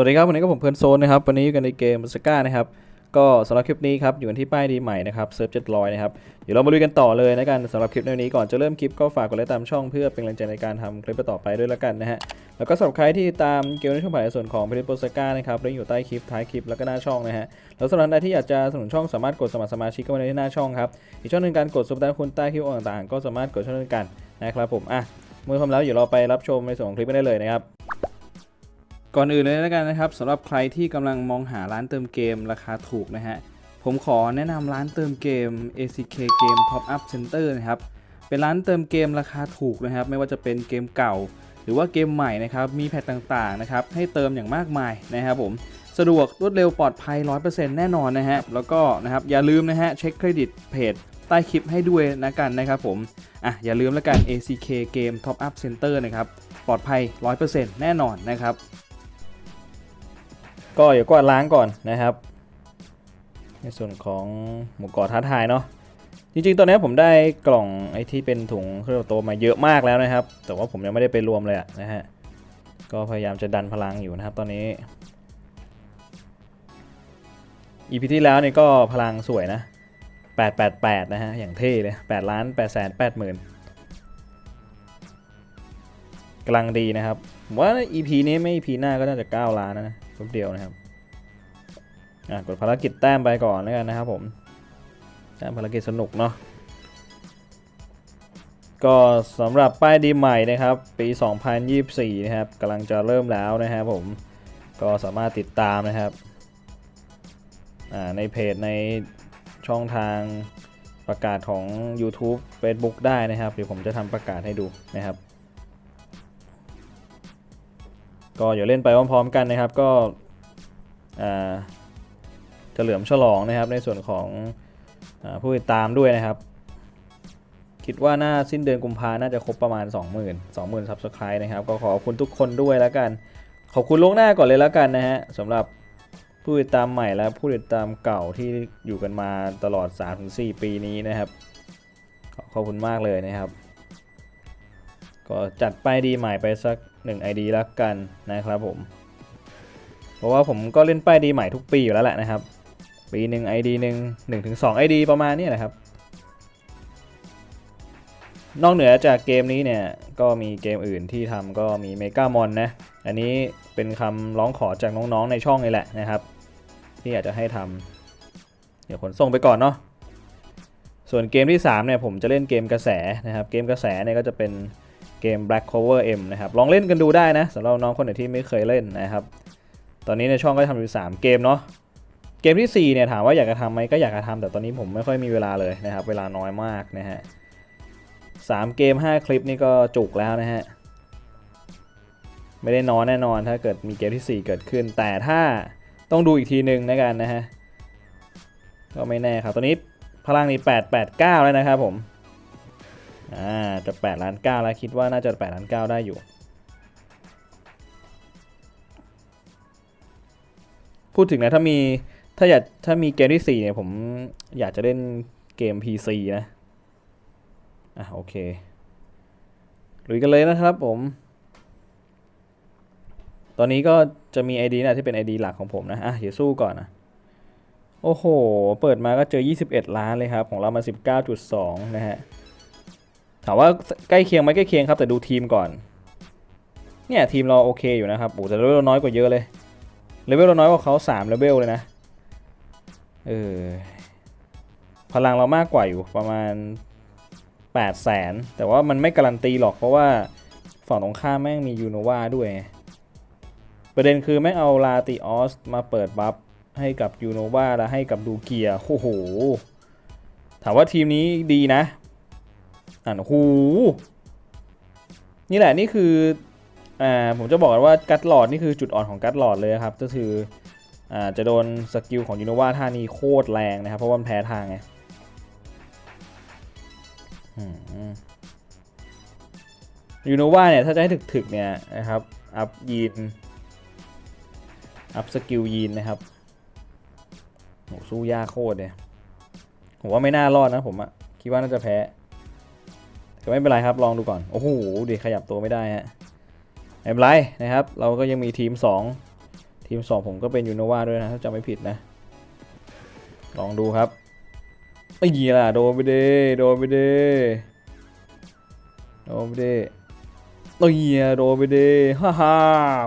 วัสดีครับวันนี้ก็ผมเพลินโซนนะครับวันนี้อยู่กันในเกมสก้านะครับก็สำหรับคลิปนี้ครับอยู่กันที่ป้ายดีใหม่นะครับเซิร์ฟเจ็ดร้อยนะครับเดี๋ยวเรามาลุยกันต่อเลยนะกันสำหรับคลิปในวันนี้ก่อนจะเริ่มคลิปก็ฝากกดไลค์ตามช่องเพื่อเป็นกำลังใจในการทำคลิปต่อไปด้วยละกันนะฮะแล้วก็สำหรับใครที่ตามเกมในช่วงบ่านส่วนของเพลินโปสก้านะครับเรื่องอยู่ใต้คลิปท้ายคลิปแล้วก็หน้าช่องนะฮะแล้วสำหรับใครที่อยากจะสนับสนุนช่องสามารถกดสมัครสมาชิกเข้ามาในหน้าช่องครับอีกช่องหนึ่งการกดซุปเปอร์คุณใต้คลิปต่างๆ ก็สามารถกดช่องนี้กันนะครับผมอะเมื่อพร้อมแล้วเดี๋ยวเราไปรับชมในส่วนของคลิปได้เลยนะครับ ก่อนอื่นเลยแล้วกันนะครับสำหรับใครที่กำลังมองหาร้านเติมเกมราคาถูกนะฮะผมขอแนะนำร้านเติมเกม ACK Game Top Up Center นะครับเป็นร้านเติมเกมราคาถูกนะครับ ไม่ว่าจะเป็นเกมเก่า หรือว่าเกมใหม่นะครับมีแพทต่างๆนะครับให้เติมอย่างมากมายนะครับผมสะดวกรวดเร็วปลอดภัย 100%แน่นอนนะฮะแล้วก็นะครับอย่าลืมนะฮะเช็คเครดิตเพจใต้คลิปให้ด้วยนะกันนะครับผมอะอย่าลืมแล้วกัน ACK Game Top Up Center นะครับปลอดภัย 100%แน่นอนนะครับ ก็เดี๋ยวกวาดล้างก่อนนะครับ ในส่วนของหมูกรอบท้าทายเนาะจริงๆตอนนี้ผมได้กล่องไอ้ที่เป็นถุงเครื่องโตมาเยอะมากแล้วนะครับ แต่ว่าผมยังไม่ได้ไปรวมเลยะนะฮะก็พยายามจะดันพลังอยู่นะครับตอนนี้ EP ที่แล้วนี่ก็พลังสวยนะ 888 นะฮะ อย่างเท่เลย 8 ล้าน8แสน8หมื่นกำลังดีนะครับ ผมว่า EP นี้ไม่ EP หน้าก็น่าจะ 9 ล้านนะ ป๊บเดียวนะครับอะกดภารกิจแต้มไปก่อนแล้วกันนะครับผมแต้มภารกิจสนุกเนาะก็สำหรับป้ายดีใหม่นะครับ ปี 2024 นะครับกำลังจะเริ่มแล้วนะครับผมก็สามารถติดตามนะครับอ่าในเพจในช่องทางประกาศของ YouTube Facebook ได้นะครับเดี๋ยวผมจะทำประกาศให้ดูนะครับ ก็อย่าเล่นไปพร้อมๆกันนะครับ ก็เหลือมฉลองนะครับในส่วนของอผู้ติดตามด้วยนะครับ คิดว่าน่าสิ้นเดือนกุมภาน่าจะครบประมาณ 20,000 20,000ซับสไครต์นะครับ ก็ขอบคุณทุกคนด้วยแล้วกัน ขอบคุณล่วงหน้าก่อนเลยแล้วกันนะฮะสำหรับผู้ติดตามใหม่และผู้ติดตามเก่าที่อยู่กันมาตลอด 3-4 ปีนี้นะครับ ขอบคุณมากเลยนะครับ ก็จัดป้ายดีใหม่ไปสัก1 ID แล้วกันนะครับผม เพราะว่าผมก็เล่นป้ายดีใหม่ทุกปีอยู่แล้วแหละนะครับ ปีหนึ่ง ID หนึ่งหนึ่งถึงสอง ID ประมาณนี้แหละครับ นอกเหนือจากเกมนี้เนี่ย ก็มีเกมอื่นที่ทำก็มีเมกามอนนะ อันนี้เป็นคำร้องขอจากน้องๆในช่องนี่แหละนะครับ ที่อยากจะให้ทำเดี๋ยวขนส่งไปก่อนเนาะส่วนเกมที่3เนี่ยผมจะเล่นเกมกระแสนะครับ เกมกระแสเนี่ยก็จะเป็น เกม Black Cover M นะครับ ลองเล่นกันดูได้นะสำหรับน้องคนไหนที่ไม่เคยเล่นนะครับ ตอนนี้ในช่องก็ทำอยู่ 3 เกมเนาะ เกมที่ 4 เนี่ยถามว่าอยากจะทำไหมก็อยากจะทำแต่ตอนนี้ผมไม่ค่อยมีเวลาเลยนะครับ เวลาน้อยมากนะฮะสามเกม 5 คลิปนี่ก็จุกแล้วนะฮะ ไม่ได้นอนแน่นอนถ้าเกิดมีเกมที่ 4 เกิดขึ้น แต่ถ้าต้องดูอีกทีหนึ่งนะกันนะฮะ ก็ไม่แน่ครับ ตอนนี้พลังนี่889 แล้วนะครับผม อ่าจะ8ล้าน9แล้วคิดว่าน่าจะ8ล้าน9ได้อยู่ พูดถึงนะถ้ามีถ้าอยากถ้ามีเกมที่ 4 เนี่ยผมอยากจะเล่นเกม PC นะ อะโอเคลุยกันเลยนะครับผม ตอนนี้ก็จะมี ID นะที่เป็น ID หลักของผมนะ อะเดี๋ยวสู้ก่อนนะ โอ้โห เปิดมาก็เจอ 21 ล้านเลยครับ ของเรามา 19.2 นะฮะ ถามว่าใกล้เคียงไหมใกล้เคียงครับแต่ดูทีมก่อน เนี่ยทีมเราโอเคอยู่นะครับโอ้แต่เลเวลเราน้อยกว่าเยอะเลยเลเวลเราน้อยกว่าเขา3เลเวลเลยนะเออพลังเรามากกว่าอยู่ประมาณ8แสนแต่ว่ามันไม่การันตีหรอกเพราะว่าฝั่งตรงข้ามแม่งมียูโนวาด้วย ประเด็นคือแม่งเอาลาติออสมาเปิดบัฟให้กับยูโนวาและให้กับดูเกียโอ้โห ถามว่าทีมนี้ดีนะ อ่านหูนี่แหละนี่คืออ่าผมจะบอกกันว่ากัตหลอดนี่คือจุดอ่อนของกัตหลอดเลยครับ ก็คืออ่าจะโดนสกิลของยูโนวาท่านี้โคตรแรงนะครับ เพราะว่ามันแพ้ทางไงยูโนวาเนี่ยถ้าจะให้ถึกๆเนี่ยนะครับอัพยีนอัพสกิลยีนนะครับโหสู้ยากโคตรเลยผมว่าไม่น่ารอดนะผมอะคิดว่าน่าจะแพ้ แต่ไม่เป็นไรครับลองดูก่อน โอ้โหดีขยับตัวไม่ได้ฮะไม่เป็นไรนะครับ เราก็ยังมีทีม 2 ทีมสองผมก็เป็นยูโนวาด้วยนะถ้าจำไม่ผิดนะ ลองดูครับไอ้ยีล่ะโดนไปเด้โดนไปเด้โดนไปเด้โอ้ยโดนไปเด้ฮ่าฮ่า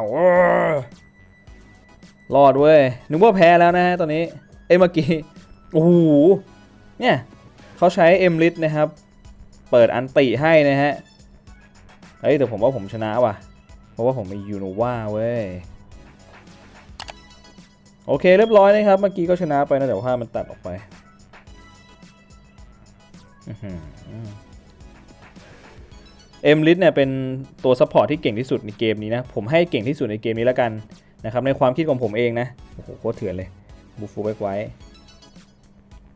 วรอดเว้ยนึกว่าแพ้แล้วนะฮะตอนนี้ เอ้เมื่อกี้ โอ้โห เนี่ยเขาใช้เอ็มลิทนะครับ เปิดอันติให้นะฮะ เฮ้ยแต่ผมว่าผมชนะว่ะ เพราะว่าผมมียูโนวาเว้ย โอเคเรียบร้อยนะครับ เมื่อกี้ก็ชนะไปนะแต่ว่ามันตัดออกไปเอ็มลิทเนี่ยเป็นตัวซัพพอร์ตที่เก่งที่สุดในเกมนี้นะ ผมให้เก่งที่สุดในเกมนี้แล้วกันนะครับในความคิดของผมเองนะ โอ้โหโคตรเถื่อนเลยบูฟูแบ็กไว้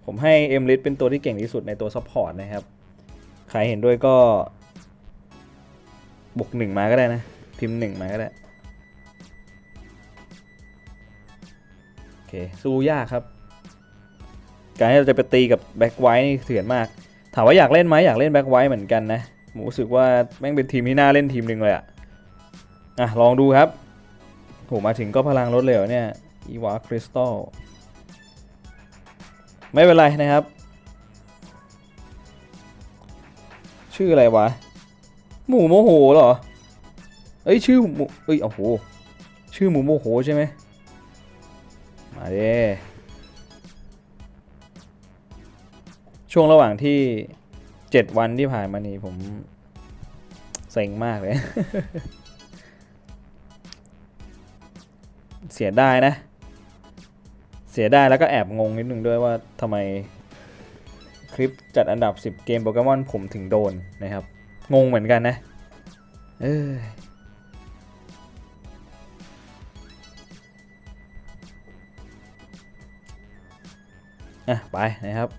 ผมให้เอ็มลิทเป็นตัวที่เก่งที่สุดในตัวซัพพอร์ตนะครับ ใครเห็นด้วยก็บวกหนึ่งมาก็ได้นะ พิมพ์หนึ่งมาก็ได้ โอเค สู้ยากครับ การที่เราจะไปตีกับแบ็กไวท์นี่เถื่อนมาก ถามว่าอยากเล่นไหมอยากเล่นแบ็กไวท์เหมือนกันนะผมรู้สึกว่าแม่งเป็นทีมที่น่าเล่นทีมหนึ่งเลยอะอะ ลองดูครับโหมาถึงก็พลังลดเลยเหรอเนี่ยอีวาคริสตัลไม่เป็นไรนะครับ ชื่ออะไรวะ หมูโมโหเหรอ เอ้ยชื่อหมูเอ้ยโอ้โห ชื่อหมูโมโหใช่ไหมมาเด้ช่วงระหว่างที่7วันที่ผ่านมานี้ผมเซ็งมากเลย เสียดายนะ เสียดายแล้วก็แอบงงนิดนึงด้วยว่าทำไม คลิปจัดอันดับ 10 เกมโปเกมอนผมถึงโดนนะครับ งงเหมือนกันนะ เอออะ ไปนะครับ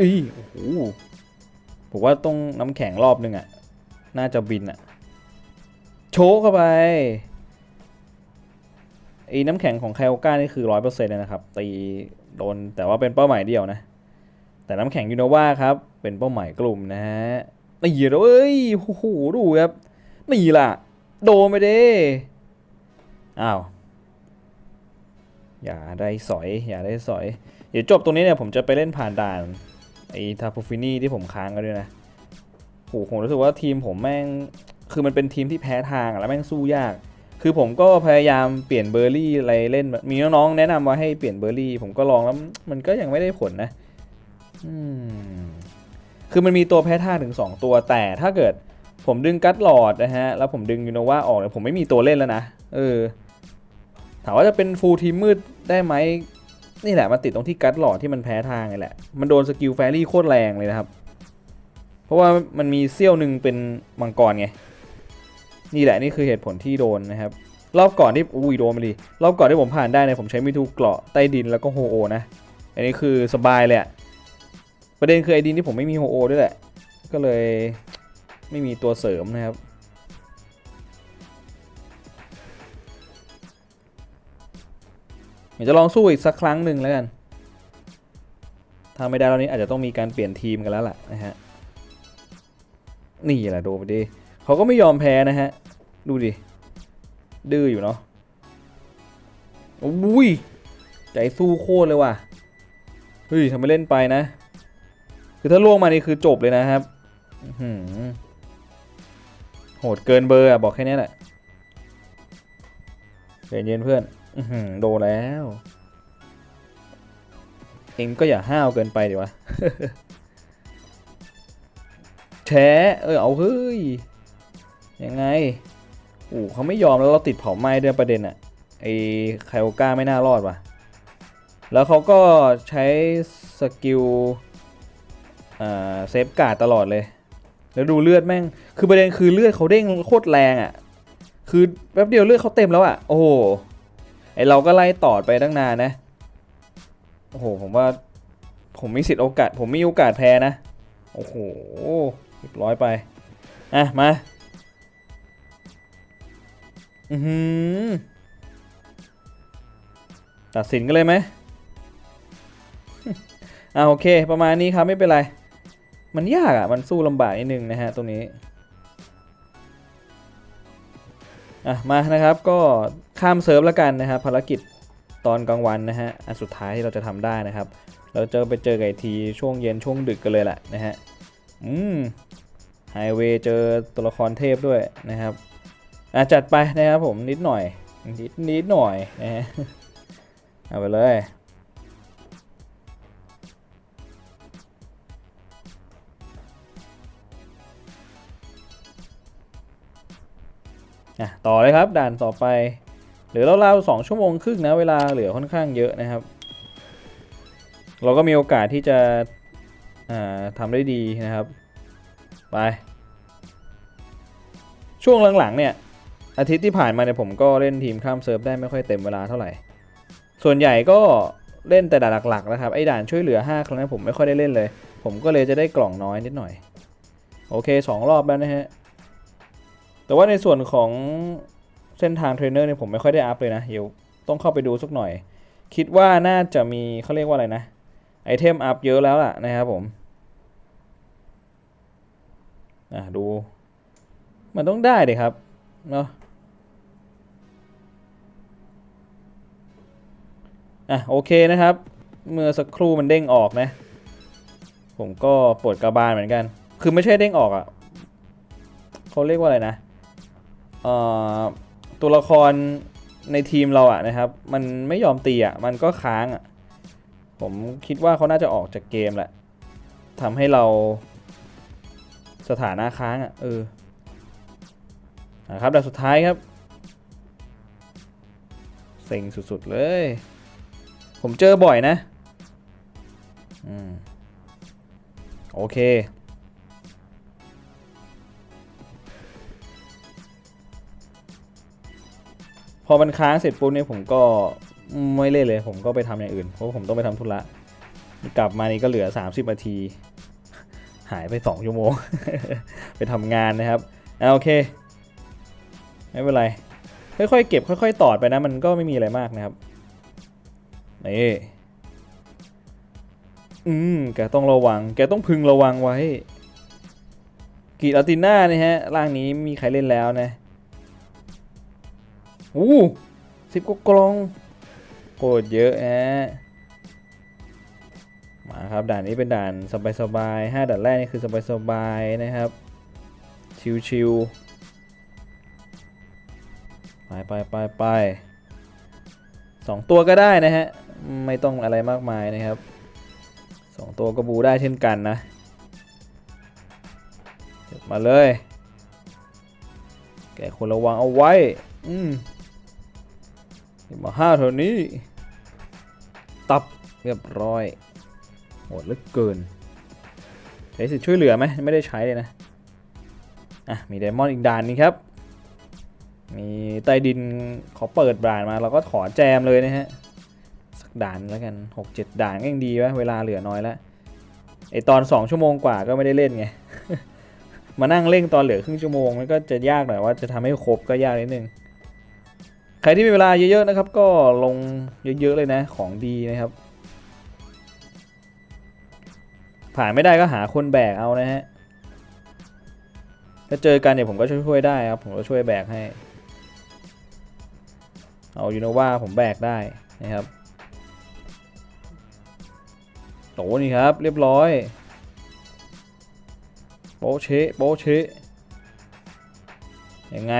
อีโอ้โหผมว่าต้องน้ำแข็งรอบนึงอะ่ะ น่าจะบินอะ่ะ โชกเข้าไปไอ้น้ำแข็งของไคโอก้านี่คือร้อยเปอร์เซ็นต์เลยนะครับ ตี โดนแต่ว่าเป็นเป้าหมายเดียวนะ แต่น้ำแข็งยูโนวาครับ เป็นเป้าหมายกลุ่มนะฮะนี่เลยเอ้ยโอ้โหดูครับนี่ล่ะ โดนไปเด้อ้าวอย่าได้สอย อย่าได้สอย เดี๋ยวจบตรงนี้เนี่ยผมจะไปเล่นผ่านด่านไอ้ทาโปฟินี่ที่ผมค้างกันด้วยนะโหผมรู้สึกว่าทีมผมแม่ง คือมันเป็นทีมที่แพ้ทางอะแล้วแม่งสู้ยาก คือผมก็พยายามเปลี่ยนเบอร์รี่อะไรเล่น มีน้องๆแนะนำว่าให้เปลี่ยนเบอร์รี่ ผมก็ลองแล้วมันก็ยังไม่ได้ผลนะคือมันมีตัวแพ้ท่าถึง 2 ตัว แต่ถ้าเกิดผมดึงกัตหลอดนะฮะ แล้วผมดึงยูโนวาออกเนี่ยผมไม่มีตัวเล่นแล้วนะ เออ ถามว่าจะเป็นฟูลทีมมืดได้ไหม นี่แหละมันติดตรงที่กัตหลอดที่มันแพ้ทางไงแหละ มันโดนสกิลแฟรี่โคตรแรงเลยนะครับ เพราะว่ามันมีเซี่ยวหนึ่งเป็นมังกรไง นี่แหละนี่คือเหตุผลที่โดนนะครับรอบก่อนที่อุ้ยโดนไปดิรอบก่อนที่ผมผ่านได้เนี่ยผมใช้มิทูเกราะใต้ดินแล้วก็โฮโอนะ อันนี้คือสบายเลยประเด็นคือไอดินที่ผมไม่มีโฮโอด้วยแหละ ก็เลยไม่มีตัวเสริมนะครับเดี๋ยวจะลองสู้อีกสักครั้งหนึ่งแล้วกัน ถ้าไม่ได้แล้วนี้อาจจะต้องมีการเปลี่ยนทีมกันแล้วล่ะนะฮะ นี่แหละโดนไปดิ เขาก็ไม่ยอมแพ้นะฮะ ดูดิ ดื้ออยู่เนาะอุ้ยใจสู้โคตรเลยว่ะ เฮ้ยทำไมเล่นไปนะ คือถ้าล่วงมานี่คือจบเลยนะครับหโหดเกินเบอร์อะบอกแค่นี้แหละใจเย็นเพื่อนอือหือโดแล้ว เองก็อย่าห้าวเกินไปดิวะแชะเออเอาเฮ้ย ยังไงโอ้เขาไม่ยอมแล้วเราติดเผาไหม้ด้วยประเด็นอะไอไคโอก้าไม่น่ารอดว่ะ แล้วเขาก็ใช้สกิลอ่าเซฟการ์ดตลอดเลย แล้วดูเลือดแม่ง คือประเด็นคือเลือดเขาเด้งโคตรแรงอะคือแป๊บเดียวเลือดเขาเต็มแล้วอะโอ้โห ไอเราก็ไล่ตอดไปตั้งนานนะ โอ้โห ผมว่า ผมมีสิทธิ์โอกาส ผมมีโอกาสแพ้นะ โอ้โหเรียบร้อยไป อะ มา ตัดสินกันเลยไหมอ่าโอเค ประมาณนี้ครับไม่เป็นไร มันยากอะ มันสู้ลำบากนิดนึงนะฮะ ตรงนี้ อะ มานะครับก็ข้ามเซิร์ฟแล้วกันนะครับภารกิจตอนกลางวันนะฮะ อันสุดท้ายที่เราจะทำได้นะครับ เราจะไปเจอไกับไอทีช่วงเย็นช่วงดึกกันเลยแหละนะฮะ อืมไฮเวย์เจอตัวละครเทพด้วยนะครับ อะจัดไปนะครับผมนิดหน่อย นิดนิดหน่อยนะฮะเอาไปเลยอะต่อเลยครับด่านต่อไปหลือเราวๆสองชั่วโมงครึ่งนะเวลาเหลือค่อนข้างเยอะนะครับ เราก็มีโอกาสที่จะอ่าทำได้ดีนะครับ ไป ช่วงหลังๆเนี่ย อาทิตย์ที่ผ่านมาเนี่ยผมก็เล่นทีมข้ามเซิร์ฟได้ไม่ค่อยเต็มเวลาเท่าไหร่ ส่วนใหญ่ก็เล่นแต่ด่านหลักๆนะครับไอ้ด่านช่วยเหลือ5ครั้งนั้นผมไม่ค่อยได้เล่นเลย ผมก็เลยจะได้กล่องน้อยนิดหน่อย โอเค 2 รอบแล้วนะฮะ แต่ว่าในส่วนของเส้นทางเทรนเนอร์เนี่ยผมไม่ค่อยได้อัพเลยนะเดี๋ยวต้องเข้าไปดูสักหน่อย คิดว่าน่าจะมีเขาเรียกว่าอะไรนะไอเทมอัพเยอะแล้วล่ะนะครับผมอะดู มันต้องได้เลยครับเนาะ อะโอเคนะครับ เมื่อสักครู่มันเด้งออกนะ ผมก็ปวดกระบาลเหมือนกัน คือไม่ใช่เด้งออกอะ่ะเขาเรียกว่าอะไรนะเอ่อตัวละครในทีมเราอะนะครับ มันไม่ยอมตีอะ่ะมันก็ค้างอะ่ะผมคิดว่าเขาน่าจะออกจากเกมแหละทำให้เราสถานะค้างอะ่ะเออนะครับแต่สุดท้ายครับ เซ็งสุด ๆ เลย ผมเจอบ่อยนะอืมโอเค พอมันค้างเสร็จปุ๊บเนี่ยผมก็ไม่เล่นเลย ผมก็ไปทำอย่างอื่น เพราะผมต้องไปทำธุระกลับมานี่ก็เหลือ 30นาที หายไป 2 ชั่วโมง ไปทำงานนะครับอ่าโอเค ไม่เป็นไร ค่อยๆเก็บค่อย ๆ ตอดไปนะ มันก็ไม่มีอะไรมากนะครับ นี่อืม แกต้องระวัง แกต้องพึงระวังไว้ กีดอาติน่านะฮะ ร่างนี้มีใครเล่นแล้วนะอู้สิบกว่ากลองโคตรเยอะฮะ มาครับ ด่านนี้เป็นด่านสบายๆห้าด่านแรกนี่คือสบายๆนะครับ ชิวๆ ไปไปไปไปสองตัวก็ได้นะฮะ ไม่ต้องอะไรมากมายนะครับสองตัวก็บูได้เช่นกันนะมาเลย แกควรระวังเอาไว้ อืมมาห้าเท่านี้ ตับเรียบร้อยโหดเหลือเกินใช้สิทธิ์ช่วยเหลือไหมไม่ได้ใช้เลยนะ อะ มีไดมอนด์อีกด่านนี้ครับ มีใต้ดินเขาเปิดด่านมาเราก็ขอแจมเลยนะฮะ ด่านแล้วกัน6-7ด่านก็ยังดีวะเวลาเหลือน้อยแล้วไอตอน2ชั่วโมงกว่าก็ไม่ได้เล่นไงมานั่งเล่งตอนเหลือครึ่งชั่วโมงมันก็จะยากหน่อยว่าจะทำให้ครบก็ยากนิดนึงใครที่มีเวลาเยอะๆนะครับ ก็ลงเยอะๆเลยนะของดีนะครับ ผ่านไม่ได้ก็หาคนแบกเอานะฮะถ้าเจอกันเนี่ยผมก็ช่วยได้ครับผมก็ช่วยแบกให้ เอายูโนวาผมแบกได้นะครับ โตนี่ครับ เรียบร้อย โปเชโปเชยังไง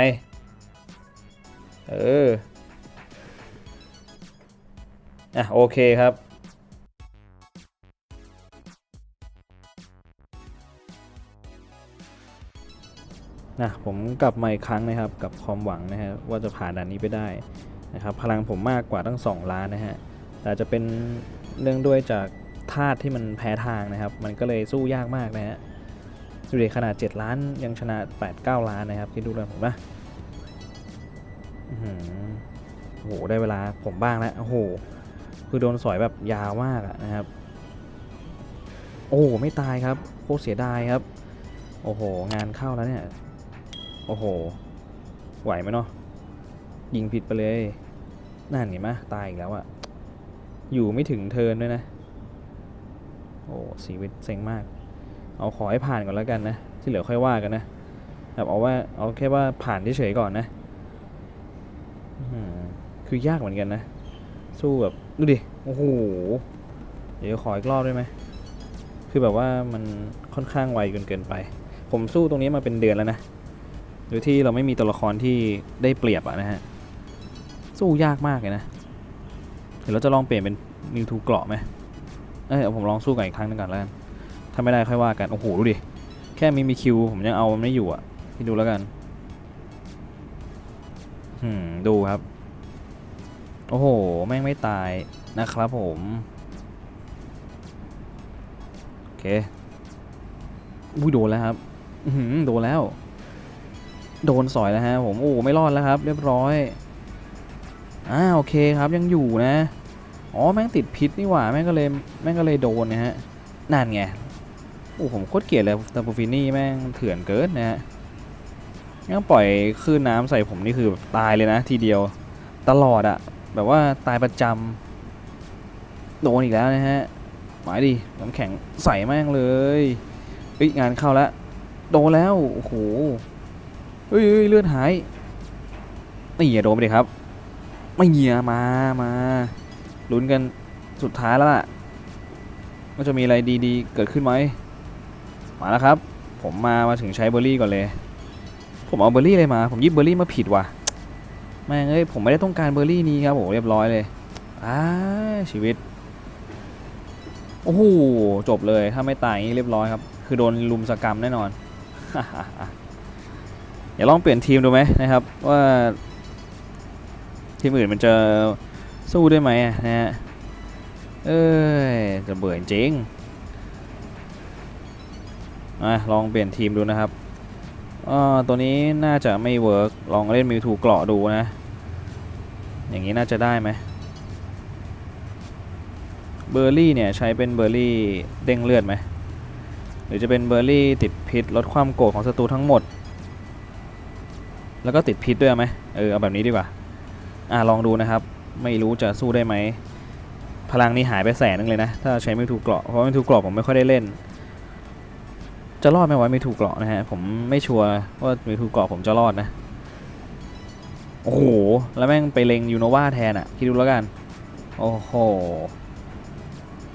เออ อะ โอเคครับนะผมกลับมาอีกครั้งนะครับกับความหวังนะฮะว่าจะผ่านด่านนี้ไปได้นะครับพลังผมมากกว่าตั้ง 2 ล้านนะฮะแต่จะเป็นเนื่องด้วยจาก ธาตุที่มันแพ้ทางนะครับ มันก็เลยสู้ยากมากนะฮะดูดิขนาด 7 ล้านยังชนะ 8-9 ล้านนะครับคิดดูเลยผมนะโอ้โห ได้เวลาผมบ้างแล้ว โอ้โห คือโดนสอยแบบยาวมากอะนะครับ โอ้โหไม่ตายครับ โคตรเสียดายครับ โอ้โห งานเข้าแล้วเนี่ย โอ้โห ไหวไหมเนาะ ยิงผิดไปเลย นั่นเห็นไหมตายอีกแล้วอะอยู่ไม่ถึงเทินด้วยนะ โอ้ชีวิตเซ็งมาก เอาขอให้ผ่านก่อนแล้วกันนะ ที่เหลือค่อยว่ากันนะแบบเอาว่าเอาแค่ว่าผ่านเฉยๆก่อนนะคือยากเหมือนกันนะ สู้แบบดูดิโอ้โหเดี๋ยวขออีกรอบได้ไหมคือแบบว่ามันค่อนข้างไวเกินเกินไป ผมสู้ตรงนี้มาเป็นเดือนแล้วนะโดยที่เราไม่มีตัวละครที่ได้เปรียบอะนะฮะสู้ยากมากเลยนะเดี๋ยวเราจะลองเปลี่ยนเป็นนิวทูเกราะไหม เอ้ยเอผมลองสู้กันอีกครั้งนึงก่อนแล้วกันถ้าไม่ได้ค่อยว่ากัน โอ้โห ดูดิ แค่มีมีคิวผมยังเอามันไม่อยู่อะพี่ดูแล้วกันหืมดูครับ โอ้โห แม่งไม่ตายนะครับผม โอเคอุ้ยโดนแล้วครับหือโดนแล้ว โดนสอยแล้วฮะผม โอ้ไม่รอดแล้วครับ เรียบร้อยอ่าโอเคครับยังอยู่นะ อ๋อแม่งติดพิษนี่หว่าแม่งก็เลยแม่งก็เลยโดนนะฮะนั่นไงโอ้ผมโคตรเกลียดเลยตาปูฟินี่แม่งเถื่อนเกินนะฮะแม่งปล่อยคลื่นน้ำใส่ผมนี่คือแบบตายเลยนะ ทีเดียวตลอดอะแบบว่าตายประจำโดนอีกแล้วนะฮะหมายดิน้ำแข็งใส่แม่งเลยเฮ้ยงานเข้าแล้วโดนแล้วโอ้โหเฮ้ยเลือดหายนี่อย่าโดนไปดิครับ ไม่เหยียมามา ลุ้นกันสุดท้ายแล้วล่ะว่าจะมีอะไรดีๆ เกิดขึ้นไหมมาแล้วครับ ผมมามาถึงใช้เบอร์รี่ก่อนเลย ผมเอาเบอร์รี่อะไรมา ผมยิบเบอร์รี่มาผิดว่ะแม่งเอ้ยผมไม่ได้ต้องการเบอร์รี่นี้ครับผมเรียบร้อยเลยอ้าชีวิตโอ้โหจบเลยถ้าไม่ตายนี้เรียบร้อยครับ คือโดนลุมสกรรมแน่นอนอย่าลองเปลี่ยนทีมดูไหมนะครับ ว่าทีมอื่นมันจะ สู้ได้ไหมนะฮะ เอ้ยจะเบื่อจริงอะลองเปลี่ยนทีมดูนะครับอ่าตัวนี้น่าจะไม่เวิร์กลองเล่นมิวทูเกราะดูนะ อย่างนี้น่าจะได้ไหมเบอร์รี่เนี่ยใช้เป็นเบอร์รี่เด้งเลือดไหม หรือจะเป็นเบอร์รี่ติดพิษลดความโกรธของศัตรูทั้งหมด แล้วก็ติดพิษด้วยไหมเออเอาแบบนี้ดีกว่า อะลองดูนะครับ ไม่รู้จะสู้ได้ไหมพลังนี่หายไปแสนนึงเลยนะ ถ้าใช้ไม่ถูกเกราะเพราะไม่ถูกเกราะผมไม่ค่อยได้เล่น จะรอดไหมวะไม่ถูกเกราะนะฮะผมไม่ชัวร์ว่าไม่ถูกเกราะผมจะรอดนะโอ้โหแล้วแม่งไปเล็งยูโนวาแทนอะ่ะคิดดูแล้วกันโอ้โห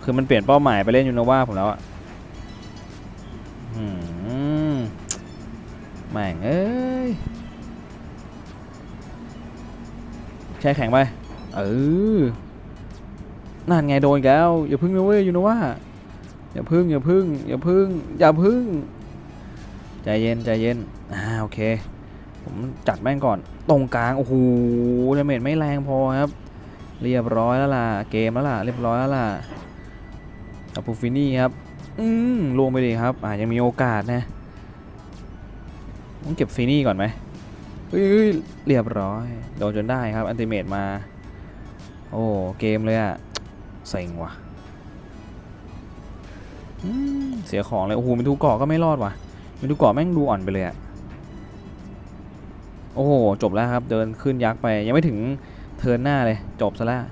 คือมันเปลี่ยนเป้าหมายไปเล่นยูโนวาผมแล้วอะ่ะอืมแม่งเอ้ยแช่แข็งไป เออนั่นไงโดนอีกแล้ว อย่าพึ่งนะเว้ยยูโนว่าอย่าพึ่งอย่าพึ่งอย่าพึ่งอย่าพึ่งใจเย็นใจเย็นอ่าโอเค ผมจัดแม่งก่อน ตรงกลาง โอ้โหดาเมจไม่แรงพอครับ เรียบร้อยแล้วล่ะ เกมแล้วล่ะ เรียบร้อยแล้วล่ะอาปูฟินี่ครับ อืมลวงไปดีครับ อ่ายังมีโอกาสนะ ต้องเก็บฟินี่ก่อนไหมเฮ้ยเฮ้ยเรียบร้อย โดนจนได้ครับ อันติเมตมา โอ้ เกมเลยอะเซ็งว่ะเสียของเลยโอ้โหเป็นทูเกาะก็ไม่รอดว่ะเป็นทูเกาะแม่งดูอ่อนไปเลยอะโอ้โหจบแล้วครับเดินขึ้นยักษ์ไปยังไม่ถึงเทินหน้าเลยจบซะแล้ว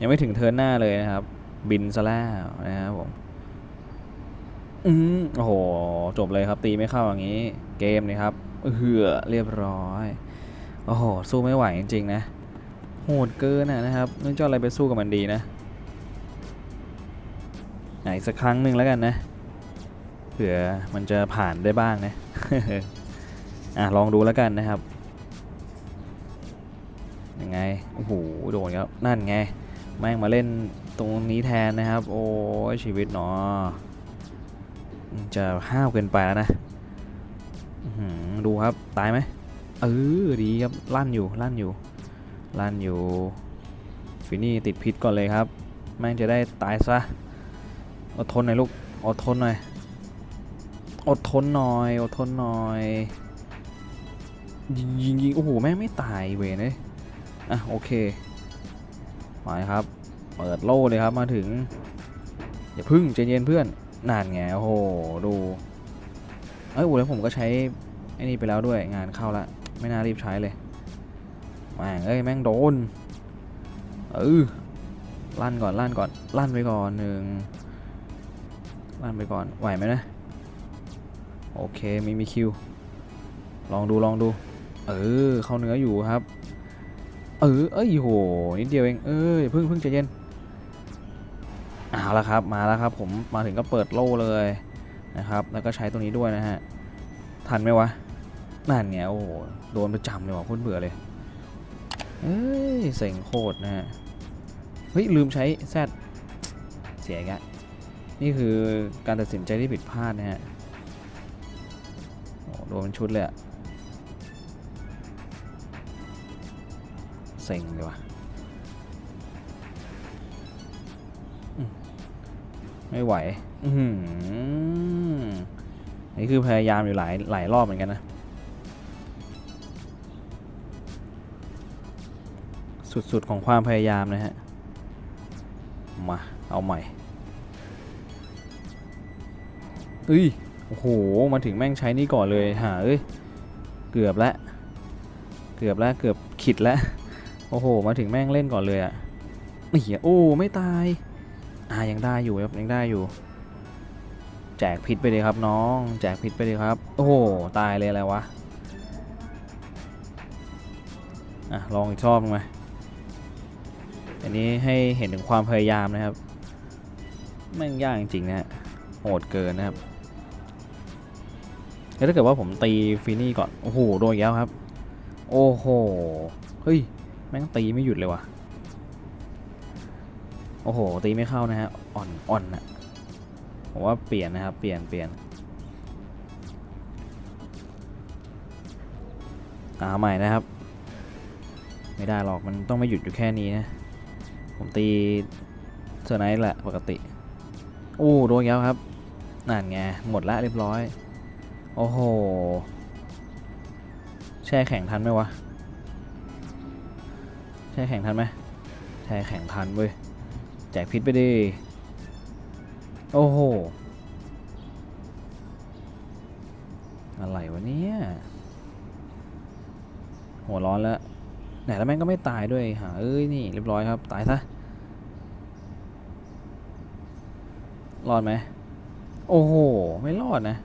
ยังไม่ถึงเทินหน้าเลยนะครับ บินซะแล้วนะครับผมอืมโอ้โหจบเลยครับตีไม่เข้าอย่างนี้ เกมนี่ครับ เหือเรียบร้อย โอ้โห สู้ไม่ไหวจริงๆนะ โหดเกินนะครับนึกจะอาอะไรไปสู้กับมันดีนะไหนสักครั้งหนึ่งแล้วกันนะ เผื่อมันจะผ่านได้บ้างนะ อะ ลองดูแล้วกันนะครับ ยังไง โอ้โห โดนครับ นั่นไง แม่งมาเล่นตรงนี้แทนนะครับ โอ้ยชีวิตเนาะจะห้าวเกินไปแล้วนะ อื้อหือ ดูครับ ตายไหมเออดีครับลั่นอยู่ลั่นอยู่ลั่นอยู่ฟินี่ติดพิษก่อนเลยครับ แม่งจะได้ตายซะอดทนหน่อยลูกอดทนหน่อยอดทนหน่อยอดทนหน่อยยิงยิงยิงโอ้โหแม่งไม่ตายเวยเลยอะโอเคมาครับ เปิดโล่เลยครับมาถึง อย่าพึ่งใจเย็นเพื่อนนานไงโอ้โหดูเอ้ยอูแล้วผมก็ใช้ อ้นี่ไปแล้วด้วยงานเข้าละไม่น่ารีบใช้เลยแม่งเอ้ยแม่งโดนเออลั่นก่อนลั่นก่อนลั่นไปก่อนหนึ่งลั่นไปก่อนไหวไหมนะโอเคมีมีคิวลองดูลองดู เออเข้าเนื้ออยู่ครับ เออเอ้ยโหนิดเดียวเองเอ้ยเพิ่งเพิ่งใจเย็นเอาละครับมาแล้วครับผมมาถึงก็เปิดโล่เลยนะครับ แล้วก็ใช้ตัวนี้ด้วยนะฮะทันไหมวะ นั่นเนี่ยโอ้โหโดนประจำเลยว่ะโคตรเบื่อเลยเอ้ยเซ็งโคตรนะฮะเฮ้ยลืมใช้แซดเสียอีกนี่คือการตัดสินใจที่ผิดพลาดนะฮะโอ้โดนเป็นชุดเลยอะเซ็งเลยว่ะไม่ไหว อือหือนี่คือพยายามอยู่หลายหลายรอบเหมือนกันนะ สุด ๆ ของความพยายามนะฮะ มา เอาใหม่เอ้ย โอ้โห มาถึงแม่งใช้นี่ก่อนเลยหาเอ้ย เกือบแล้วเกือบแล้วเกือบขิดแล้วโอ้โห มาถึงแม่งเล่นก่อนเลยอะ่เหี้ย โอ้ ไม่ตาย อ่า ยังได้อยู่ครับ ยังได้อยู่ แจกพิษไปเลยครับน้อง แจกพิษไปเลยครับ โอ้โห ตายเลยอะไรวะ อะ ลองอีกชอบไหม นนี้ให้เห็นถึงความพยายามนะครับแม่งยากจริงๆนะฮะโหดเกินนะครับแล้วถ้าเกิดว่าผมตีฟินี่ก่อน โอ้โห โดนแล้วครับ โอ้โห เฮ้ย แม่งตีไม่หยุดเลยว่ะ โอ้โห ตีไม่เข้านะฮะ อ่อนอ่อนนะผมว่าเปลี่ยนนะครับ เปลี่ยนเปลี่ยนอาใหม่นะครับ ไม่ได้หรอก มันต้องไม่หยุดอยู่แค่นี้นะ ผมตีเซอร์ไนท์แหละปกติโอ้โดนแล้วครับนั่นไงหมดละเรียบร้อย โอ้โห แช่แข็งทันไหมวะ แช่แข็งทันไหมแช่แข็งทันเว้ย แจกพิษไปดิ โอ้โห อะไรวะเนี่ย หัวร้อนแล้ว ไหนแล้วแม่งก็ไม่ตายด้วยหาเอ้ยนี่เรียบร้อยครับ ตายซะรอดไหมโอ้โห ไม่รอดนะ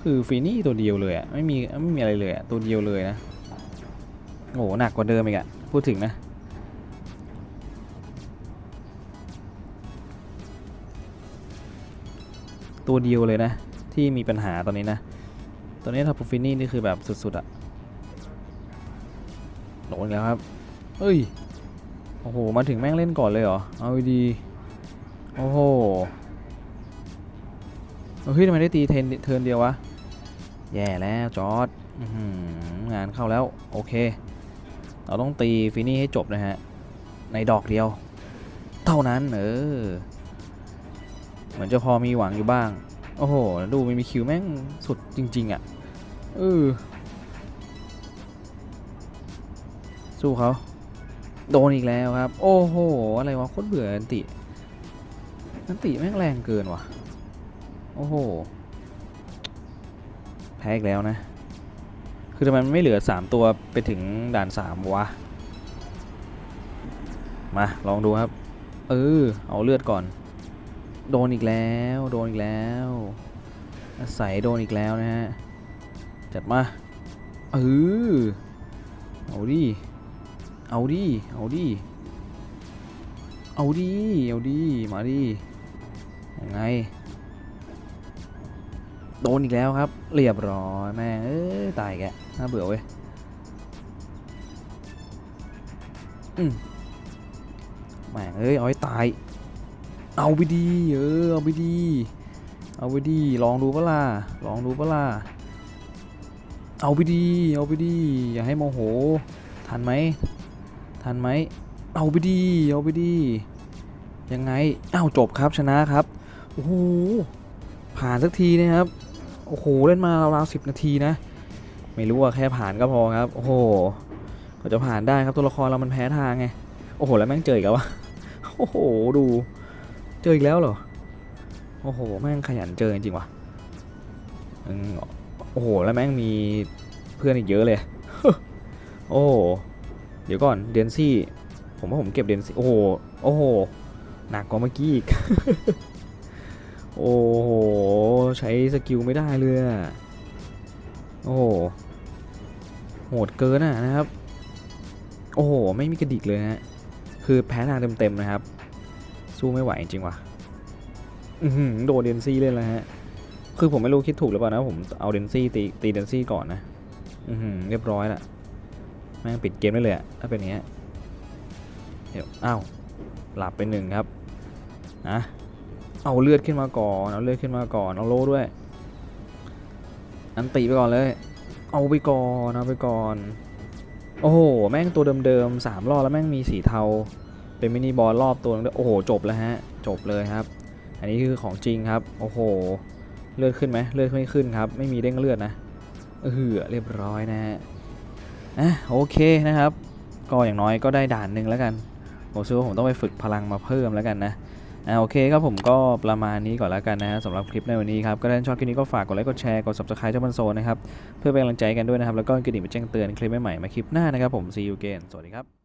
คือฟีนี่ตัวเดียวเลยอะไม่มีไม่มีอะไรเลยอะตัวเดียวเลยนะโอ้โหหนักกว่าเดิมอีกอะพูดถึงนะตัวเดียวเลยนะ ที่มีปัญหาตอนนี้นะ ตอนนี้ทัพฟินี่นี่คือแบบสุดๆอะโดนแล้วครับเฮ้ย โอ้โห มาถึงแม่งเล่นก่อนเลยเหรอ เอาดี โอ้โห เฮ้ยทำไมได้ตีเทนเทินเดียววะ แย่แล้วจอร์ดงานเข้าแล้ว โอเค เราต้องตีฟินี่ให้จบนะฮะ ในดอกเดียว เท่านั้น เออ เหมือนจะพอมีหวังอยู่บ้าง โอ้โห ดูมีคิวแม่งสุดจริง ๆอะ เออสู้เขาโดนอีกแล้วครับ โอ้โห อะไรวะโคตรเบื่ออันติ อันติแม่งแรงเกินว่ะ โอ้โห แพ้อีกแล้วนะ คือทำไมมันไม่เหลือ 3 ตัวไปถึงด่าน 3 วะ มา ลองดูครับ เออ เอาเลือดก่อน โดนอีกแล้ว โดนอีกแล้วอาศัยโดนอีกแล้วนะฮะ จัดมาเออเอาดิ เอาดิ เอาดิ เอาดิ เอาดิ มาดิ ยังไง โดนอีกแล้วครับ เรียบร้อยแม่เอ้ยตายแกน่าเบื่อเว้ยอืมแม่เอ้ยเอาให้ตาย เอาไปดี เออ เอาไปดี เอาไปดี ลองดูเปล่ะลองดูเปล่ะ เอาไปดี เอาไปดี อย่าให้โมโห ทันไหม ทันไหม เอาไปดี เอาไปดี ยังไง อ้าวจบครับชนะครับ โอ้โห ผ่านสักทีนะครับ โอ้โห เล่นมาราวๆสิบนาทีนะ ไม่รู้ว่าแค่ผ่านก็พอครับ โอ้โห ก็จะผ่านได้ครับตัวละครเรามันแพ้ทางไง โอ้โห แล้วแม่งเจออีกแล้ววะ โอ้โห ดู เจออีกแล้วเหรอ โอ้โห แม่งขยันเจอจริงๆว่ะอืม โอ้โห แล้วแม่งมีเพื่อนอีกเยอะเลย โอ้เดี๋ยวก่อนเดนซี่ ผมว่าผมเก็บเดนซี่โอ้โหโอ้โหหนักกว่าเมื่อกี้อีก โอ้โห ใช้สกิลไม่ได้เลยโอ้โหโหดเกินอะนะครับ โอ้โห ไม่มีกระดิกเลยฮะคือแพ้ทางเต็มๆนะครับ สู้ไม่ไหวจริงว่ะโดนเดนซี่เล่นแล้วฮะ คือผมไม่รู้คิดถูกหรือเปล่านะผมเอาเดนซี่ตีตีเดนซี่ก่อนนะ อือหือเรียบร้อยละแม่งปิดเกมได้เลยอะถ้าเป็นอย่างเงี้ยเดี๋ยวอ้าวหลับไปหนึ่งครับนะเอาเลือดขึ้นมาก่อนเอาเลือดขึ้นมาก่อนเอาโล่ด้วยอันตีไปก่อนเลย เอาไปก่อนเอาไปก่อน โอ้โหแม่งตัวเดิมๆสามรอบแล้วแม่งมีสีเทา เป็นมินิบอลรอบตัวนึงด้วยโอ้โหจบแล้วฮะจบเลยครับ อันนี้คือของจริงครับ โอ้โห เลือดขึ้นไหมเลือดไม่ขึ้นครับ ไม่มีเด้งเลือดนะเออเรียบร้อยนะฮะอะโอเคนะครับ ก็อย่างน้อยก็ได้ด่านหนึ่งแล้วกันผมซื้อว่าผมต้องไปฝึกพลังมาเพิ่มแล้วกันนะอ่าโอเคครับผมก็ประมาณนี้ก่อนแล้วกันนะฮะสำหรับคลิปในวันนี้ครับ ก็ถ้าชอบคลิปนี้ก็ฝากกดไลค์กดแชร์กด subscribe เจ้าบันโซนะครับ เพื่อเป็นกำลังใจกันด้วยนะครับ แล้วก็กระดิ่งมาแจ้งเตือนคลิปใหม่ๆมาคลิปหน้านะครับผม see you again สวัสดีครับ